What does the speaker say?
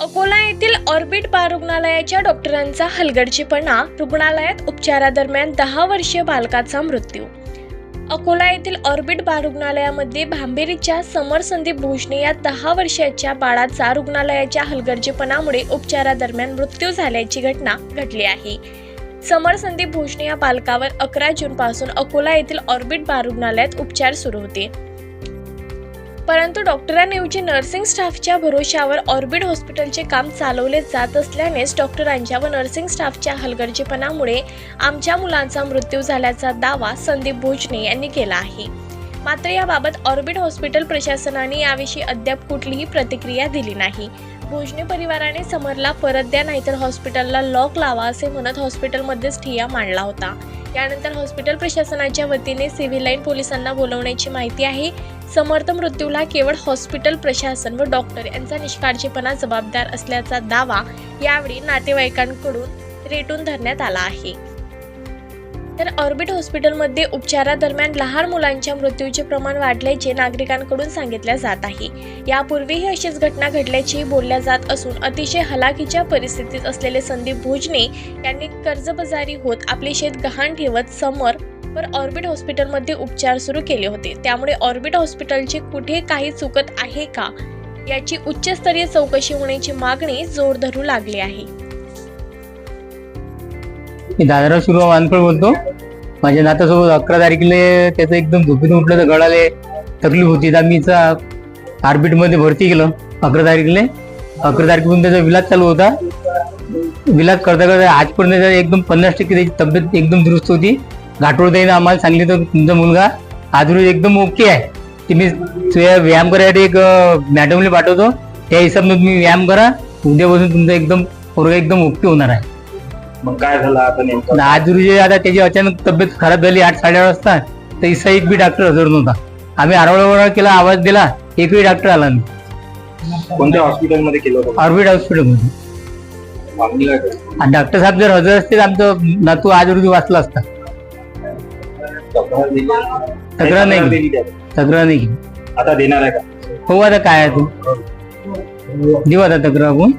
अकोला येथील ऑर्बिट बाल रुग्णालयाच्या डॉक्टरांचा हलगर्जीपणा रुग्णालयात उपचारादरम्यान दहा वर्षीय बालकाचा मृत्यू. अकोला येथील ऑर्बिट बाल रुग्णालयामध्ये भांबेरीच्या समर संदीप भोजने या दहा वर्षाच्या बाळाचा रुग्णालयाच्या हलगर्जीपणामुळे उपचारादरम्यान मृत्यू झाल्याची घटना घडली आहे. समर संदीप भोजने या बालकावर अकरा जूनपासून अकोला येथील ऑर्बिट बाल रुग्णालयात उपचार सुरू होते. परंतु डॉक्टरांऐवजी नर्सिंग स्टाफच्या भरोशावर ऑर्बिट हॉस्पिटलचे काम चालवले जात असल्यानेच डॉक्टरांच्या व नर्सिंग स्टाफच्या हलगर्जीपणामुळे आमच्या मुलांचा मृत्यू झाल्याचा दावा संदीप भोजने यांनी केला आहे. मात्र याबाबत ऑर्बिट हॉस्पिटल प्रशासनाने याविषयी अद्याप कुठलीही प्रतिक्रिया दिली नाही. भोजने परिवाराने समरला परत द्या नाहीतर हॉस्पिटलला लॉक लावा असे म्हणत हॉस्पिटलमध्येच ठिय्या मांडला होता. यानंतर हॉस्पिटल प्रशासनाच्या वतीने सिव्हिल लाईन पोलिसांना बोलवण्याची माहिती आहे. समर्थ मृत्यूला केवळ हॉस्पिटल प्रशासन व डॉक्टर यांचा निष्काळजीपणा जबाबदार असल्याचा दावा यावेळी नातेवाईकांकडून रेटून धरण्यात आला आहे. तर ऑर्बिट हॉस्पिटलमध्ये उपचारादरम्यान लहान मुलांच्या मृत्यूचे प्रमाण वाढल्याचे नागरिकांकडून सांगितले जात आहे. यापूर्वीही अशीच घटना घडल्याची बोलल्या जात असून अतिशय हलाखीच्या परिस्थितीत असलेले संदीप भोजने यांनी कर्जबाजारी होत आपले शेत गहाण ठेवत समोर वर ऑर्बिट हॉस्पिटलमध्ये उपचार सुरू केले होते. त्यामुळे ऑर्बिट हॉस्पिटलचे कुठे काही चुकत आहे का? याची उच्चस्तरीय चौकशी होण्याची मागणी जोर धरू लागली आहे. मी दादरा सुरू वानफळ बोलतो. माझ्या नात्यासोबत अकरा तारखेला त्याचं एकदम झोपेतून उठलं तर गळाले तकलीफ होती. तर मी ऑर्बिटमध्ये भरती केलं अकरा तारखेला. अकरा तारखेपासून त्याचा विलाज चालू होता. विलाज करता करता आजपर्यंत एकदम पन्नास टक्के त्याची तब्येत एकदम दुरुस्त होती. घाटोळताईनं आम्हाला सांगितलं तर तुमचा मुलगा आज रोज एकदम ओके आहे. ते मी तुझ्या व्यायाम करायसाठी एक मॅडमला पाठवतो. त्या हिशोबाने तुम्ही व्यायाम करा. उद्यापासून तुमचा एकदम पोरगा एकदम ओके होणार आहे. मग काय झालं आता नेमकं? आज रोजी आता त्याची अचानक तब्येत खराब झाली. आठ साडेआठ वाजता. तर इसा एक बी डॉक्टर हजर नव्हता. आम्ही आरवळा केला आवाज दिला. एकही डॉक्टर आला नाही. कोणत्या हॉस्पिटलमध्ये केलं होतं? ऑर्बिट हॉस्पिटलमध्ये डॉक्टर साहेब जर हजर असते तर आमचं नातू आज रोजी वाचला असता. तक्रार दिली? तक्रार नाही दिली केली. तक्रार नाही केली. आता देणार आहे का? हो आता काय आहे तू? देऊ आता तक्रार आपण.